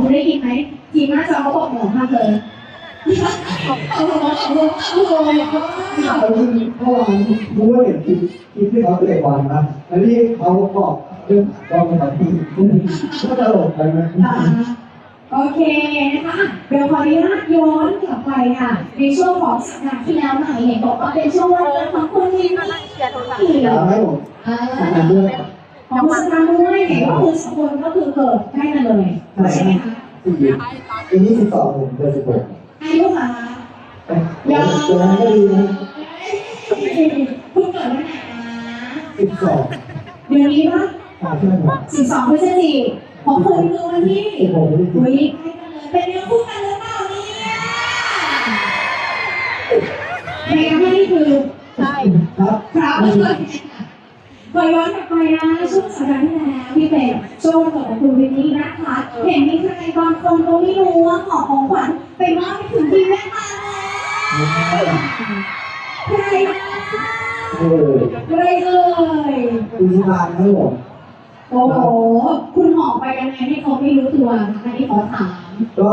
คุณได้ยินไหมทีมหน้าจอเขาบอกหมอมากเลยเขาบอกว่าเขาบอกเขาบอกเลยเขาเขาเมื่อวานรู้ว่าเห็นคลิปคลิปที่เขาเตะบอลนะแล้วที่เขาบอกเรื่องกองทัพก็ตลกไปนะโอเคนะคะเดี๋ยวขออนุญาตย้อนกลับไปค่ะในช่วงของสัปดาห์ที่แล้วหน่อยเห็นบอกว่าเป็นช่วงวันเกิดของคุณลินนี่อยากให้ผมอ่า ทำงานด้วยของคุณสตางค์ด้วยเห็นว่าคือสองคนก็คือเกิดใกล้กันเลยใช่ไหมคะสี่ปีนี้สิบสองผมเดือนสิบหกอายุค่ะเดี๋ยวเดี๋ยวก็ดีนะคุณเกิดวันไหนนะสิบสองเดือนนี้ปะสิบสองพฤศจิกของคุณคือวันที่สิบหกไม่ได้จริงอุ้ยใกล้กันเลยเป็นเนื้อคู่กันหรือเปล่าเนี่ยในคำนี้คือใช่ครับครับ ขอย้อนกลับไปนะช่วงสัปดาห์ที่แล้วพี่เป็นช่วงวันเกิดของคุณวินนี่นะคะเห็นมีใครบางคนก็ไม่รู้ว่าขอของขวัญไปมอบไปถึงที่แม่มาแล้วใครนะเออใครเอ่ยคุณสตางค์ครับผมโอ้โหคุณหอกไปยังไงให้เขาไม่รู้ตัวนะคะอันนี้ขอถามก็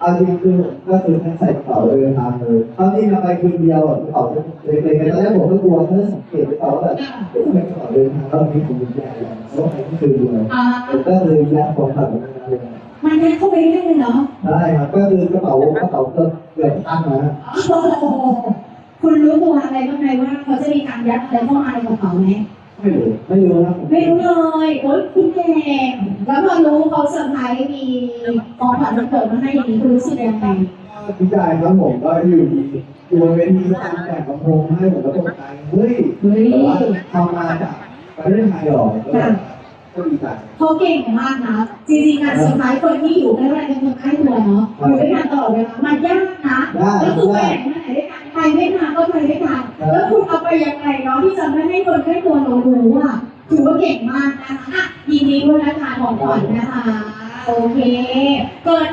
เอาจริงคือก็คือทั้งใส่กระเป๋าเดินทางเลยตอนที่เราไปคืนเดียวกระเป๋าเล็กๆตอนแรกผมก็กลัวแค่สังเกตกระเป๋าแบบทำไมกระเป๋าเดินทางแล้วมีถุงมือใหญ่เพราะใครที่คืนดูเลยอ่าผมก็เลยยัดของฝากไว้ในนั้นเลยมันยัดเข้าไปได้เลยเหรอได้ครับก็คือกระเป๋ากระเป๋าก็เกือบตั้งนะโอ้โหคุณรู้ตัวอะไรบ้างไหมว่าเขาจะมีการยัดอะไรเข้ามาในกระเป๋าไหม ไม่รู้ไม่รู้นะผมไม่รู้เลยโอ๊ยคุณเก่งแล้วพอรู้เขาเซอร์ไพรส์มีของขวัญวันเกิดมาให้อย่างนี้คุณรู้สึกยังไงดีใจครับผมก็อยู่ดีอยู่บนเวทีตามแต่งกระโปรงให้ผมก็ตกใจเฮ้ยเฮ้ยแต่ว่าทำมาจากประเทศไทยหรอก็แบบก็ดีใจเขาเก่งมากนะจริงๆการเซอร์ไพรส์คนที่อยู่ใกล้ๆกันคนใกล้ตัวเนาะอยู่ด้วยกันตลอดเวลามันยากนะได้ก็คือไปได้ไหนมาไหนด้วยกันไปไม่นานก็ไปด้วยกันแล้วคุณเอาไปยังไงเนาะ ไม่ให้คนใกล้ตัวเราดูอะถือว่าเก่งมากนะคะอะยินดีด้วยนะคะของขวัญนะคะ โอเคเกิด